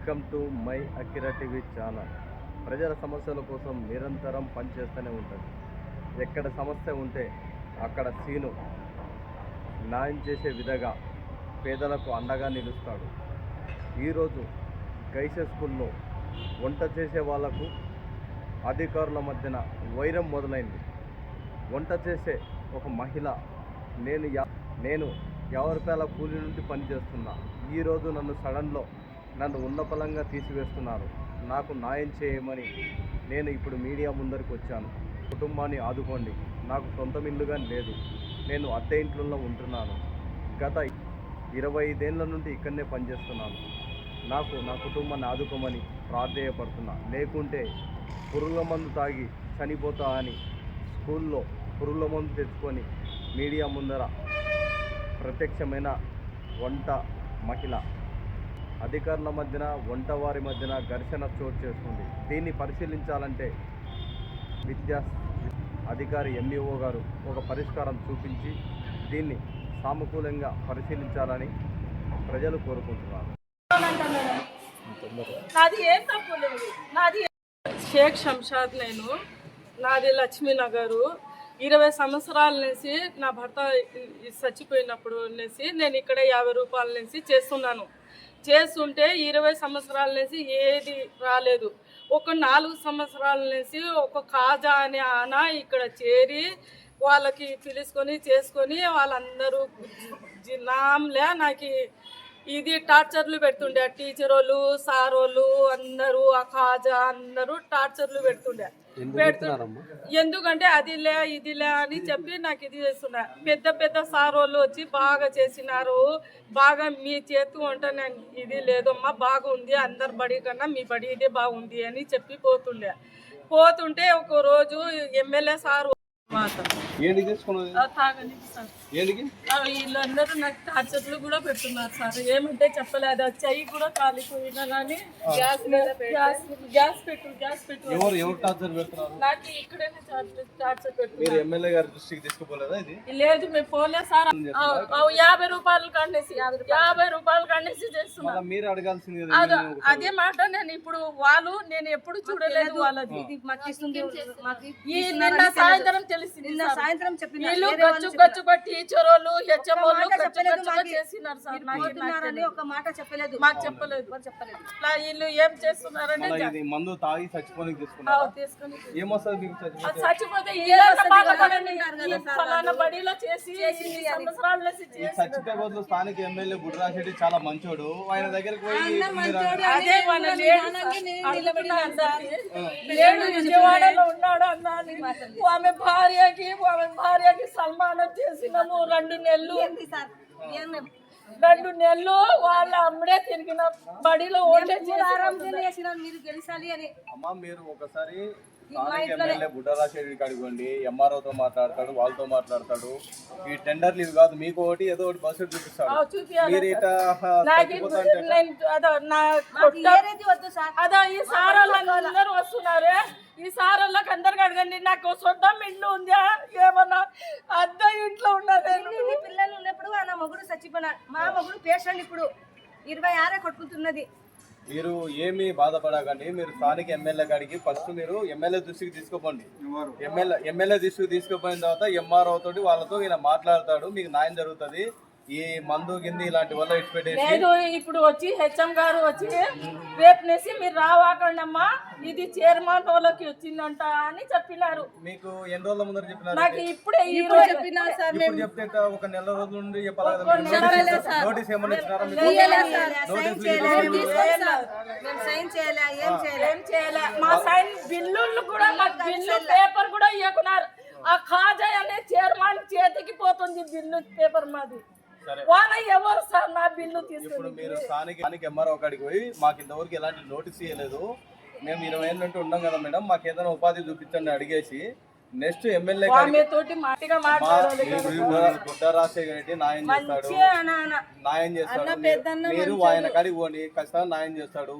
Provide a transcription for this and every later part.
Welcome to my Akira TV channel. ప్రజల సమస్యల కోసం నిరంతరం పనిచేస్తూనే ఉంటుంది. ఎక్కడ సమస్య ఉంటే అక్కడ సీను న్యాయం చేసే విధంగా పేదలకు అండగా నిలుస్తాడు. ఈరోజు గైసె స్కూల్లో వంట చేసే వాళ్ళకు అధికారుల మధ్యన వైరం మొదలైంది. వంట చేసే ఒక మహిళ నేను యా నేను యాభై రూపాయల కూలి నుండి పనిచేస్తున్నా. ఈరోజు నన్ను సడన్లో నన్ను ఉన్నపలంగా తీసివేస్తున్నారు. నాకు న్యాయం చేయమని నేను ఇప్పుడు మీడియా ముందరికి వచ్చాను. కుటుంబాన్ని ఆదుకోండి. నాకు సొంతం ఇల్లుగా లేదు. నేను అద్దె ఇంట్లో ఉంటున్నాను. గత ఇరవై ఐదేళ్ళ నుండి ఇక్కడనే పనిచేస్తున్నాను. నాకు నా కుటుంబాన్ని ఆదుకోమని ప్రాధేయపడుతున్నా. లేకుంటే పురుగుల మందు తాగి చనిపోతా అని స్కూల్లో పురుగుల మందు తెచ్చుకొని మీడియా ముందర ప్రత్యక్షమైన వంట మహిళ అధికారుల మధ్యన వంట వారి మధ్యన ఘర్షణ చోటు చేస్తుంది దీన్ని పరిశీలించాలంటే విద్యా అధికారి ఎంఈఓ గారు ఒక పరిష్కారం చూపించి దీన్ని సానుకూలంగా పరిశీలించాలని ప్రజలు కోరుకుంటున్నారు. నాది ఏం తప్పు లేదు. నాది షేక్ శంషాద్ నేను. నాది లక్ష్మీనగరు. ఇరవై సంవత్సరాల నుంచి నా భర్త చచ్చిపోయినప్పుడు నుంచి నేను ఇక్కడ యాభై రూపాయల నుంచి చేస్తున్నాను. చేస్తుంటే ఇరవై సంవత్సరాల నుంచి ఏది రాలేదు. ఒక నాలుగు సంవత్సరాల నుంచి ఒక కాజా అనే ఆన ఇక్కడ చేరి వాళ్ళకి పిలుచుకొని చేసుకొని వాళ్ళందరూ నామ్లే నాకు ఇది టార్చర్లు పెడుతుండే. టీచర్ వాళ్ళు సార్ వాళ్ళు అందరూ ఆ కాజా అందరూ టార్చర్లు పెడుతుండే. పెడుతు- ఎందుకంటే అదిలే ఇదిలే అని చెప్పి నాకు ఇది చేస్తున్నా పెద్ద పెద్ద సార్ వాళ్ళు వచ్చి బాగా చేసినారు. బాగా మీ చేతి వంట నేను ఇది లేదమ్మా బాగుంది. అందరి బడి కన్నా మీ బడి ఇదే బాగుంది అని చెప్పి పోతుండే. పోతుంటే ఒక రోజు ఎమ్మెల్యే సార్ ఏంటి తీసుకున్నది? ఆ తాగని సార్ ఏంటికి ఆ వీళ్ళందరూ నాకు టార్చర్లు కూడా పెడుతున్నారు సార్. ఏమంటే చెప్పలేదు. చెయ్యి కూడా కాలిపోయినా కానీ గ్యాస్ మీద గ్యాస్ గ్యాస్ పెట్టు గ్యాస్ పెట్టు ఎవరు ఎవరు టార్చర్ పెడుతున్నారు? నాకు ఇక్కడనే టార్చర్ టార్చర్ మీరు పెడుతున్నారు ఎమ్మెల్యే గారి దృష్టికి తీసుకుపోలేదా ఇది? లేదు మేము పోలే సార్. యాభై రూపాయలు కనేసి యాభై రూపాయలు. కనేసి చేస్తున్నా మీరు అడగాల్సింది అదే మాట నేను ఇప్పుడు వాళ్ళు నేను ఎప్పుడు చూడలేదు వాళ్ళది. మాకు నిన్న సాయంత్రం నిన్న. సాయంత్రం చెప్పిన వీళ్ళు గచ్చు వాళ్ళు హెచ్ఎం వాళ్ళు మాట గచ్చు గచ్చుగా. చేసినారు సార్. తెలియదు. ఒక మాట చెప్పలేదు. మాకు చెప్పలేదు. చెప్పలేదు? ఇట్లా వీళ్ళు ఏం చేస్తున్నారంటే మందు తాగి చచ్చిపోయి తీసుకున్నారా? తీసుకొని ఏమొస్తుంది చచ్చిపోతే? ఫలానా బడిలో చేసి. సంవత్సరాల చచ్చిపోయే స్థానిక ఎమ్మెల్యే బుడ్రాశెట్టి చాలా మంచోడు. ఆయన దగ్గరికి పోయి విజయవాడలో ఉన్నాడు అన్నాను ఆమె భార్యకి భార్యకి సన్మానం చేసినాము రెండు నెలలు. ఏంటి సార్? ఏం రెండు నెలలు వాళ్ళ అమ్మడే తిరిగిన బడిలో ఓటే చేసి మీరు గెలిచాలి అని. అమ్మ మీరు ఒకసారి ఎమ్మెల్యే బుడ్డరాశెట్టి కాడికోండి ఎంఆర్ఓతో మాట్లాడతాడు వాళ్ళతో మాట్లాడతాడు. ఈ టెండర్లు ఇవి కాదు మీకు ఒకటి ఏదో ఒకటి బస్సు చూపిస్తాడు. మీరు ఇట నాకు సార్ ఈ ఈ సారోళ్ళకి అందరికి అడగండి నాకు సొంతం ఇల్లు ఉందా? ఏమన్నా అద్దె ఇంట్లో ఉన్నదే పిల్లలు ఉన్నప్పుడు నా మొగుడు చచ్చిపోయినా. మా మొగుడు పేషెంట్ ఇప్పుడు ఇరవై ఆరే కొట్టుకుంటున్నది. మీరు ఏమి బాధపడకండి మీరు స్థానిక ఎమ్మెల్యే కాడికి ఫస్ట్ మీరు ఎమ్మెల్యే దృష్టికి తీసుకుపోండి. ఎమ్మెల్యే ఎమ్మెల్యే దృష్టికి తీసుకుపోయిన తర్వాత ఎంఆర్ఓ తోటి వాళ్ళతో ఈయన మాట్లాడతాడు మీకు న్యాయం జరుగుతుంది. ఈ మందు గింది ఇలాంటి వల్ల నేను ఇప్పుడు వచ్చి హెచ్ఎం గారు వచ్చి రేపు నేసి మీరు రావాకండి అమ్మా ఇది చైర్మన్ వాళ్ళకి వచ్చిందంట అని చెప్పినారు. మీకు ఎన్ని రోజుల ముందర చెప్పినారు? నాకు ఇప్పుడే ఈ రోజు చెప్పినా సార్ ఇప్పుడు చెప్తే ఒక నెల రోజుల నుండి. నోటీస్ ఏమన్నా ఇచ్చినారా మీకు? సైన్? మేము చేయలే ఏం చేయలే. ఏం చేయలే. మా సైన్ బిల్లులు కూడా మాకు బిల్లు పేపర్ కూడా ఇవ్వకున్నారు ఆ ఖాజా అనే చైర్మన్ చేతికి పోతుంది బిల్లు పేపర్ మాది. వాళ్ళ ఎవరు సార్ నా బిల్లు తీసుకుని ఇప్పుడు మీరు? స్థానిక స్థానిక ఎంఆర్ఓ కాడికి పోయి మాకు ఇంతవరకు ఎలాంటి నోటీస్ ఇవ్వలేదు మేము ఇరవై ఏళ్ళ నుండి ఉన్నాం కదా మేడం మాకు ఏదైనా ఉపాధి చూపించండి అడిగేసి నెక్స్ట్ ఎమ్మెల్యే ఆమె తోటి మాటిగా మాట్లాడాలి గుడ్డ రాజశేఖర రెడ్డి న్యాయం చేస్తాడు. మంచిగా అన్న న్యాయం చేస్తాడు. మీరు- ఆయన కాడికి పోండి ఖచ్చితంగా న్యాయం చేస్తాడు.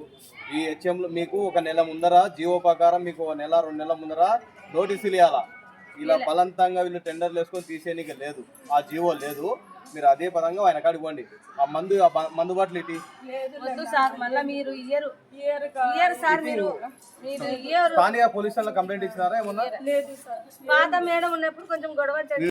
ఈ హెచ్ఎంలో మీకు ఒక నెల ముందర జీవో ప్రకారం మీకు ఒక నెల రెండు నెలల ముందర నోటీసులు ఇవ్వాలా ఇలా బలవంతంగా వీళ్ళు టెండర్లు వేసుకొని తీసేయడానికి లేదు. ఆ జీవో లేదు. మీరు అదే పరంగా ఆయన కాడికి పోండి. ఆ మందు ఆ బ- మందు బాటలు ఇటీ వద్దు సార్ మళ్ళీ మీరు ఇయ్యరు. ఇయర్ ఇయ్యరు సార్ మీరు. మీరు ఇయ్యరు. స్థానిక పోలీసులను కంప్లైంట్ ఇచ్చినారా ఏమన్నా? లేదు సార్. పాత మేడం ఉన్నప్పుడు కొంచెం గొడవ జరిగింది.